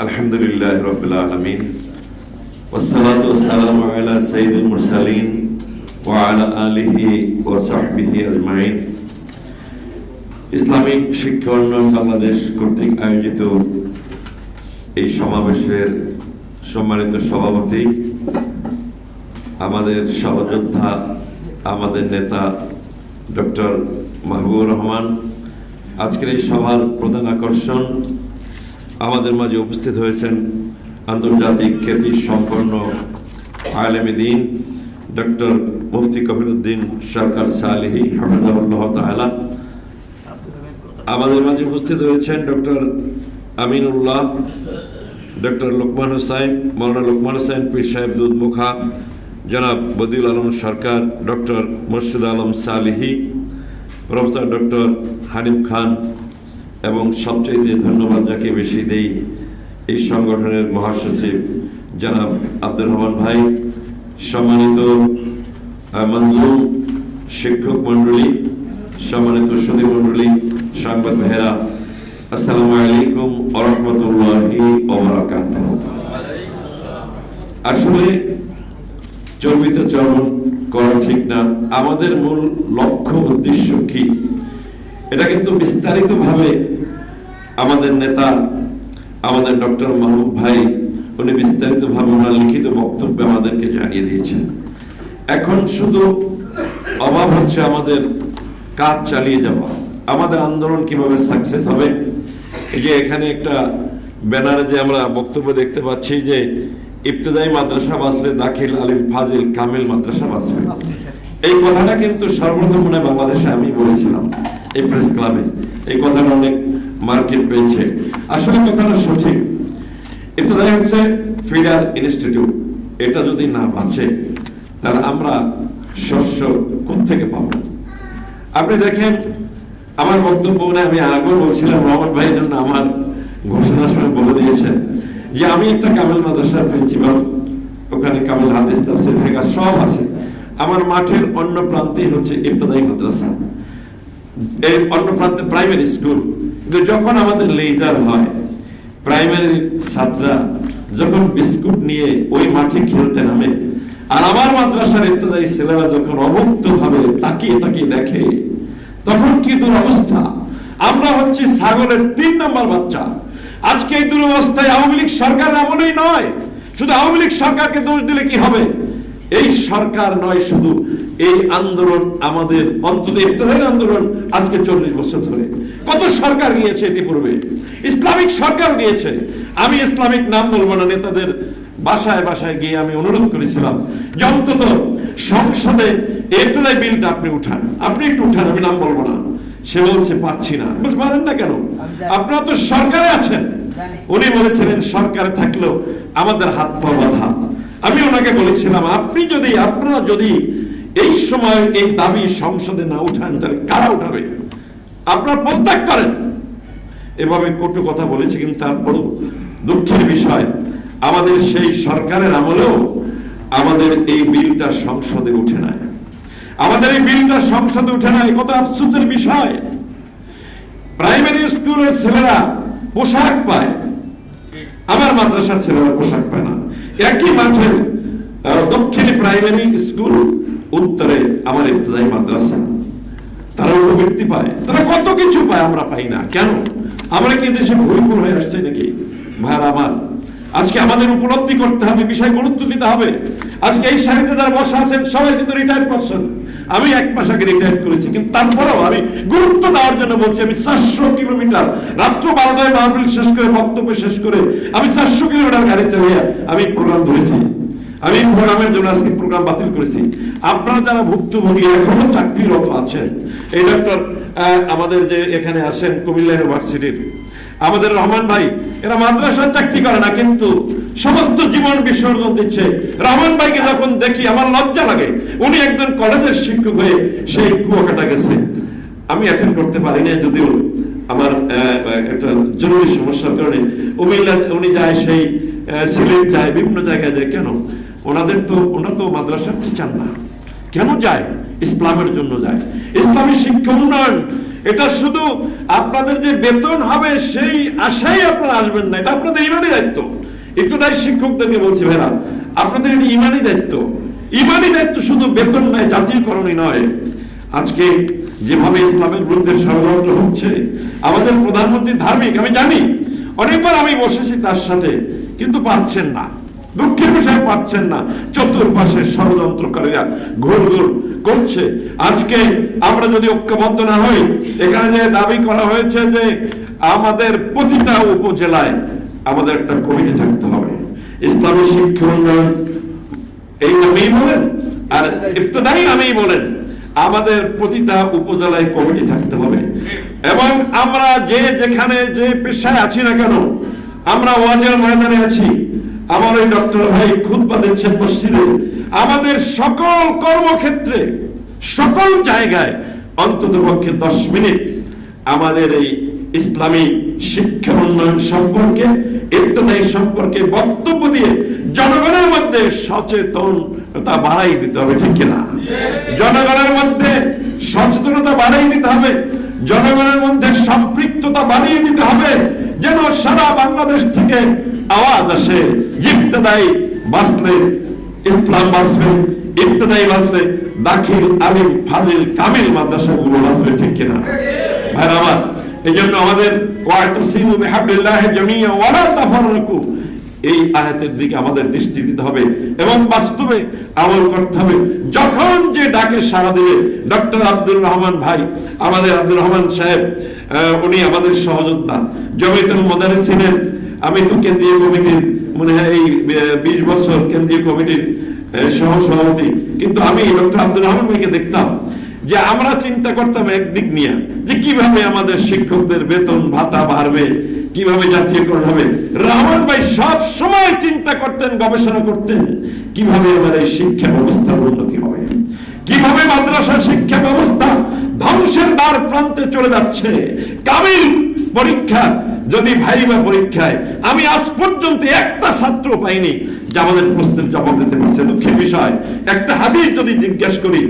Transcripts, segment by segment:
الحمد لله رب العالمين والصلاة والسلام على سيد المرسلين وعلى آله وصحبه أجمعين Islamic শিক্ষা উন্নয়ন বাংলাদেশ কর্তৃক আয়োজিত এই সমাবেশের সম্মানিত সভাপতি আমাদের সহযোদ্ধা আমাদের নেতা ডক্টর মাহবুবুর রহমান আজকের এই সভার প্রধান আকর্ষণ আমাদের মাঝে উপস্থিত হয়েছেন আন্তর্জাতিক খ্যাতি সম্পন্ন আলেমী দিন ডক্টর মুফতি কবিরুদ্দিন সরকার সালেহি হাফিজাউল্লাহ তাআলা। আমাদের মাঝে উপস্থিত হয়েছেন ডক্টর আমিনুল্লাহ, ডক্টর লোকমান হোসাইন, মৌলানা লোকমান হোসাইন পীর সাহেব দুধমুখা, জনাব Badiul Alam Sarkar, doctor Murshid Alam Salihi, professor doctor Hanif Khan এবং সবচেয়ে ধন্যবাদ যাকে বেশি দেই এই সংগঠনের মহাসচিব জনাব আব্দুর রহমান ভাই, সম্মানিত শিক্ষক মণ্ডলী, সম্মানিত সুদী মণ্ডলী, সংবাদ ভাইয়েরা, আসসালামু আলাইকুম আরহামতুল্লাহি আসলে চর্বিত চরণ করা ঠিক না। আমাদের মূল লক্ষ্য, উদ্দেশ্য কি? এটা কিন্তু বিস্তারিতভাবে আমাদের নেতা, আমাদের ডক্টর মাহবুব ভাই, উনি বিস্তারিতভাবে ওনার লিখিত বক্তব্যে আমাদেরকে জানিয়ে দিয়েছেন। এখন শুধু অভাব হচ্ছে আমাদের কাজ চালিয়ে যাওয়া। আমাদের আন্দোলন কীভাবে সাকসেস হবে? এই যে এখানে একটা ব্যানারে যে আমরা বক্তব্য দেখতে পাচ্ছি যে ইবতদায়ী মাদ্রাসা বাঁচলে দাখিল, আলিম, ফাজিল, কামিল মাদ্রাসা বাঁচবে। এই কথাটা কিন্তু সর্বপ্রথম মনে বাংলাদেশে আমি বলেছিলাম। এই প্রেস ক্লাবে এই কথাটা অনেক মার্কেট পেয়েছে। আসলে কথাটা সঠিক। ইবতদায়ী হচ্ছে ফিডার ইনস্টিটিউট। এটা যদি না বাঁচে, তাহলে আমরা শস্য থেকে পাব? আপনি দেখেন, আমার বক্তব্য মনে আমি আগেও বলছিলাম, রহমান ভাই জন্য আমার ঘোষণার সময় বলে দিয়েছেন যে, আমি একটা কামেল মাদ্রাসার প্রিন্সিপাল। ওখানে কামেল হাদিস, তাফসির, ফিকাহ সব আছে। আমার মাঠের অন্য প্রান্তেই হচ্ছে ইবতদায়ী মাদ্রাসা। এই অন্য প্রান্তে প্রাইমারি স্কুল কিন্তু যখন আমাদের লেজার হয় প্রাইমারি ছাত্ররা যখন বিস্কুট নিয়ে ওই মাঠে খেলতে নামে, আর আমার মাদ্রাসার ইবতদায়ী ছেলেরা যখন অভুক্ত ভাবে তাকিয়ে তাকিয়ে দেখে, তখন কি দুরবস্থা? আমরা হচ্ছে ছাগলের তিন নম্বর বাচ্চা। আজকে এই দুরবস্থায় আওয়ামী লীগ সরকারের আমলেই নয়। শুধু আওয়ামী লীগ সরকারকে দোষ দিলে কি হবে? এই সরকার নয় শুধু এই আন্দোলন আমাদের অন্তত ইফতেদারি আন্দোলন আজকে চল্লিশ বছর ধরে। কত সরকার গিয়েছে ইতিপূর্বে? ইসলামিক সরকার গিয়েছে। আমি ইসলামিক নাম বলব না নেতাদের বাসায় বাসায় গিয়ে আমি অনুরোধ করেছিলাম যে অন্তত সংসদে ইফতেদারি বিলটা আপনি উঠান। আপনি একটু উঠান আমি নাম বলব না। সে বলছে পাচ্ছি না। বলছে পারেন না কেন? আপনারা তো সরকারে আছেন। উনি বলেছিলেন সরকারে থাকলেও আমাদের হাত পা বাঁধা। আমি ওনাকে বলেছিলাম, আপনি যদি, আপনারা যদি এই সময় এই দাবি সংসদে না উঠান, তাহলে কারা উঠাবে? আপনারা পদত্যাগ করেন। এভাবে কটু কথা বলেছি, কিন্তু তারপরও দুঃখের বিষয়, আমাদের সেই সরকারের আমলেও আমাদের এই বিলটা সংসদে উঠে নাই। আমাদের এই বিলটা সংসদে উঠে নাই কত আফসোসের বিষয়। প্রাইমারি স্কুলের ছেলেরা পোশাক পায় আমার মাদ্রাসার ছেলেরা পোশাক পায় না। একই মাঠে দক্ষিণে প্রাইমারি স্কুল উত্তরে আমার ইবতদায়ী মাদ্রাসা। তারা উপবৃত্তি পায়? তারা কত কিছু পায় আমরা পাই না। কেন? আমরা কি দেশে ভুলপুর হয়ে আসছে নাকি? ভাইয়ার আমার, আজকে আমাদের উপলব্ধি করতে হবে, বিষয় গুরুত্ব দিতে হবে। আজকে এই সারিতে যারা বসা আছেন, সবাই কিন্তু রিটায়ার করছেন আমি এক মাস আগে রিটায়ার করেছি, কিন্তু তারপরেও আমি গুরুত্ব দেওয়ার জন্য বলছি, আমি চারশো কিলোমিটার রাত্র বারোটায় মাহফিল শেষ করে বক্তব্য শেষ করে আমি চারশো কিলোমিটার গাড়ি চালিয়ে আমি প্রোগ্রাম ধরেছি। আমি প্রোগ্রামের জন্য আজকে প্রোগ্রাম বাতিল করেছি। আপনারা যারা ভুক্তভোগী, এখনও চাকরিরত আছেন, এই ডক্টর আমাদের যে এখানে আসেন কুমিল্লা ইউনিভার্সিটির আমাদের রহমান ভাই, এরা মাদ্রাসার চাকরি করে না, কিন্তু সমস্ত জীবন বিসর্জন দিচ্ছে। রহমান ভাইকে যখন দেখি, আমার লজ্জা লাগে। উনি একজন কলেজের শিক্ষক হয়ে সেই কুয়াকাটা গেছে। আমি অ্যাটেন্ড করতে পারি না যদিও আমার একটা জরুরি সমস্যার কারণে। উমিল্লা, উনি যায় সেই সিলেট যায়, বিভিন্ন জায়গায় যায়। কেন? ওনাদের তো, ওনারা তো মাদ্রাসার টিচার না। কেন যায়? ইসলামের জন্য যায়। ইসলামী শিক্ষা উন্নয়ন এটা শুধু আপনাদের যে বেতন হবে, সেই আশাই আপনারা আসবেন না। এটা আপনাদের ইমানি দায়িত্ব। একটু তাই শিক্ষকদেরকে বলছি, ভাইরা, আপনাদের এটি ইমানি দায়িত্ব। ইমানি দায়িত্ব শুধু বেতন নয় জাতীয়করণই নয়। আজকে যেভাবে ইসলামের বিরুদ্ধে ষড়যন্ত্র হচ্ছে, আমাদের প্রধানমন্ত্রী ধার্মিক, আমি জানি, অনেকবার আমি বসেছি তার সাথে, কিন্তু পারছেন না। দুঃখের বিষয় পাচ্ছেন না। চতুর্পাশে ষড়যন্ত্রকারীরা ঘুর ঘুর করছে। আজকে আমরা যদি ঐক্যবদ্ধ না হই, এখানে যে দাবি করা হয়েছে যে আমাদের প্রতিটা উপজেলায় আমাদের একটা কমিটি থাকতে হবে। ইসলামী শিক্ষা উন্নয়ন এই নামেই বলেন, আর ইফতদায়ী নামেই বলেন, আমাদের প্রতিটা উপজেলায় কমিটি থাকতে হবে। এবং আমরা যে যেখানে যে পেশায় আছি না কেন, আমরা ওয়াজের ময়দানে আছি। আমার ওই ডক্টর ভাই খুতবা দিচ্ছেন মসজিদে। আমাদের সকল কর্মক্ষেত্রে, সকল জায়গায় অন্তত পক্ষে দশ মিনিট আমাদের এই ইসলামী শিক্ষা উন্নয়ন সম্পর্কে ইত্যাদি সম্পর্কে বক্তব্য দিয়ে জনগণের মধ্যে সচেতনতা বাড়াই দিতে হবে, ঠিক কিনা? জনগণের মধ্যে সচেতনতা বাড়াই দিতে হবে, জনগণের মধ্যে সম্পৃক্ততা বাড়িয়ে দিতে হবে, যেন সারা বাংলাদেশ থেকে আওয়াজ আসে, ইবতদাই বাঁচলে, ইসলাম বাঁচবে, ইবতদাই বাঁচলে দাখিল আলিম ফাজিল কামিল মাদ্রাসাগুলো বাঁচবে ঠিক কিনা? ভাইরা আমার এই জন্য আমাদের ওয়াতাসিমু বিহাবলিল্লাহি জামিয়া ওয়ালা এই আয়াতের দিকে আমাদের দৃষ্টি দিতে হবে এবং বাস্তবে আমল করতে হবে। যখন যে ডাকে সাড়া দিবে, ডক্টর আব্দুর রহমান ভাই, আমাদের আব্দুর রহমান সাহেব উনি আমাদের সহযোদ্ধা, জমিতুল মোদারেসিনের আমি তো কেন্দ্রীয় কমিটির মনে হয় এই বিশ বছর কেন্দ্রীয় কমিটির সহ সভাপতি কিন্তু আমি ডক্টর আব্দুর রহমান ভাইকে দেখতাম যে আমরা চিন্তা করতাম একদিক নিয়ে যে কীভাবে আমাদের শিক্ষকদের বেতন, ভাতা বাড়বে, কীভাবে জাতীয়করণ হবে। রহমান ভাই সব সময় চিন্তা করতেন, গবেষণা করতেন কীভাবে আমার এই শিক্ষা ব্যবস্থার উন্নতি হবে। কীভাবে মাদ্রাসা শিক্ষা ব্যবস্থা ধ্বংসের দ্বার প্রান্তে চলে যাচ্ছে। কামিল পরীক্ষা যদি ভাইবা পরীক্ষায়, আমি আজ পর্যন্ত একটা ছাত্র পাইনি যে আমাদের প্রশ্নের জবাব দিতে পারছে। দুঃখের বিষয়, একটা হাদিস যদি জিজ্ঞেস করি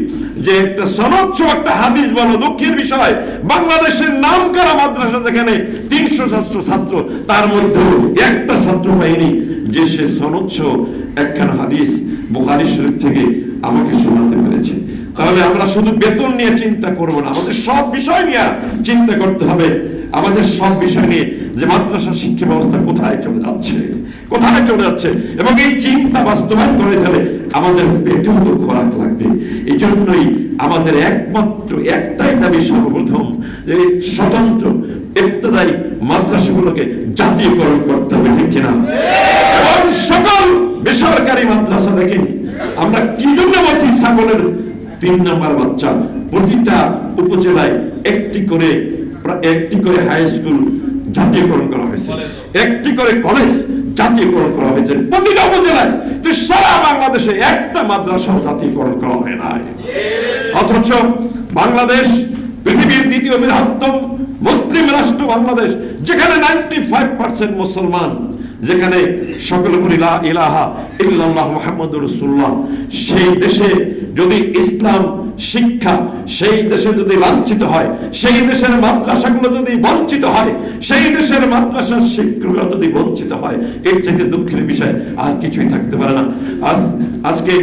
যে একটা সনচ্ছ একটা হাদিস বলো, দুঃখের বিষয়, বাংলাদেশের নাম করা মাদ্রাসা যেখানে তিনশো ছাত্র ছাত্র, তার মধ্যেও একটা ছাত্র পাইনি যে সে সনচ্ছ একখানা হাদিস বুখারি শরীফ থেকে আমাকে শোনাতে পেরেছে। তাহলে আমরা শুধু বেতন নিয়ে চিন্তা করব না, আমাদের সব বিষয় নিয়ে চিন্তা করতে হবে। আমাদের সব বিষয় নিয়ে যে মাদ্রাসা শিক্ষা ব্যবস্থা কোথায় চলে যাচ্ছে, কোথায় চলে যাচ্ছে, এবং এই চিন্তা বাস্তবায়ন করে ফেলে আমাদের পেটেও তো খোরাক লাগবে। এই জন্যই আমাদের একমাত্র একটাই দাবি সর্বপ্রথম যে স্বতন্ত্র ইত্যাদায়ী মাদ্রাসাগুলোকে জাতীয়করণ করতে হবে, ঠিক কিনা? এবং সকল বেসরকারি মাদ্রাসা দেখেন আমরা কি জন্য বলছি ছাগলের তিন নম্বর বাচ্চা? প্রতিটা উপজেলায় একটি করে একটি করে হাই স্কুল জাতীয়করণ করা হয়েছে। একটি করে কলেজ জাতীয়করণ করা হয়েছে। প্রতিটা উপজেলায় সারা বাংলাদেশে একটা মাদ্রাসা জাতীয়করণ করা হয় না অথচ বাংলাদেশ পৃথিবীর দ্বিতীয় বৃহত্তম মুসলিম রাষ্ট্র বাংলাদেশ, যেখানে নাইনটি ফাইভ পার্সেন্ট মুসলমান, যেখানে সকল ইলাহা ইল্লাল্লাহ মুহাম্মাদুর রাসূলুল্লাহ, সেই দেশে যদি ইসলাম, শিক্ষা, সেই দেশে যদি লাঞ্ছিত হয়, সেই দেশের মাদ্রাসাগুলো যদি বঞ্চিত হয়, সেই দেশের মাদ্রাসার শিক্ষকরা যদি বঞ্চিত হয়, এর থেকে দুঃখের বিষয় আর কিছুই থাকতে পারে না। আজ, আজকে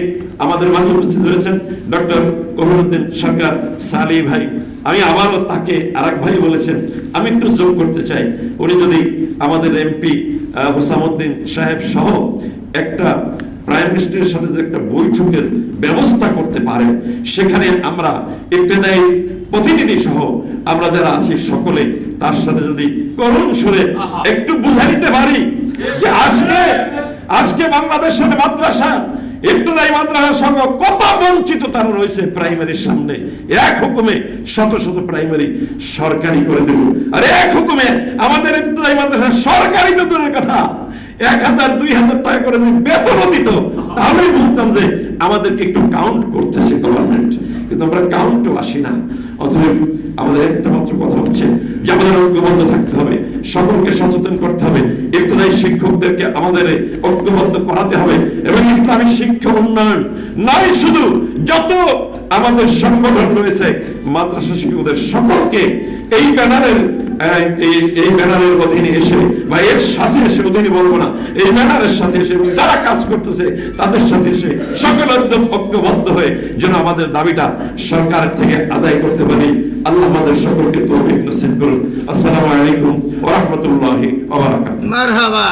আমাদের মাঝে উপস্থিত রয়েছেন ডক্টর কবিরুদ্দিন সরকার সালি ভাই। আমি আবারও তাকে আরেক ভাই বলেছেন আমি একটু যোগ করতে চাই। উনি যদি আমাদের এমপি হুসামুদ্দিন সাহেব সহ একটা প্রাইম মিনিস্টারের সাথে যে একটা বৈঠকের ব্যবস্থা করতে পারে সেখানে আমরা ইবতেদায়ী প্রতিনিধি সহ আমরা যারা আছি সকলে তার সাথে যদি করুণ সুরে একটু বুঝাইতে পারি যে আজকে আজকে বাংলাদেশের মাদ্রাসা ইবতদায়ী মাদ্রাসা সঙ্গে কত বঞ্চিত তারা রয়েছে প্রাইমারির সামনে। এক হুকুমে শত শত প্রাইমারি সরকারি করে দেব। আর এক হুকুমে আমাদের ইবতদায়ী মাদ্রাসা সরকারি তো দূরের কথা। এক হাজার, দুই হাজার টাকা করে যদি বেতনও দিত, তাহলেই বুঝতাম যে আমাদেরকে একটু কাউন্ট করতেছে গভর্নমেন্ট কিন্তু আমরা কাউন্টও আসি না। অতএব আমাদের একটা মাত্র কথা হচ্ছে যে আমাদের ঐক্যবদ্ধ থাকতে হবে, সকলকে সচেতন করতে হবে। ইবতদায়ী শিক্ষকদেরকে আমাদের ঐক্যবদ্ধ করাতে হবে এবং ইসলামিক শিক্ষা উন্নয়ন নয় শুধু, যত আমাদের সংগঠন রয়েছে, মাদ্রাসা শিক্ষকদের সকলকে এই ব্যানারের, এই এই ব্যানারের অধীনে এসে বা এর সাথে এসে, অধীনে বলব না, এই ব্যানারের সাথে এসে যারা কাজ করতেছে, তাদের সাথে এসে সকল একদম ঐক্যবদ্ধ হয়ে যেন আমাদের দাবিটা সরকারের থেকে আদায় করতে পারি আল্লাহ আমাদের সকলকে তৌফিক নসিব করুন। আসসালামু আলাইকুম ওয়া রাহমাতুল্লাহি ওয়া বারাকাতুহু। মারহাবা।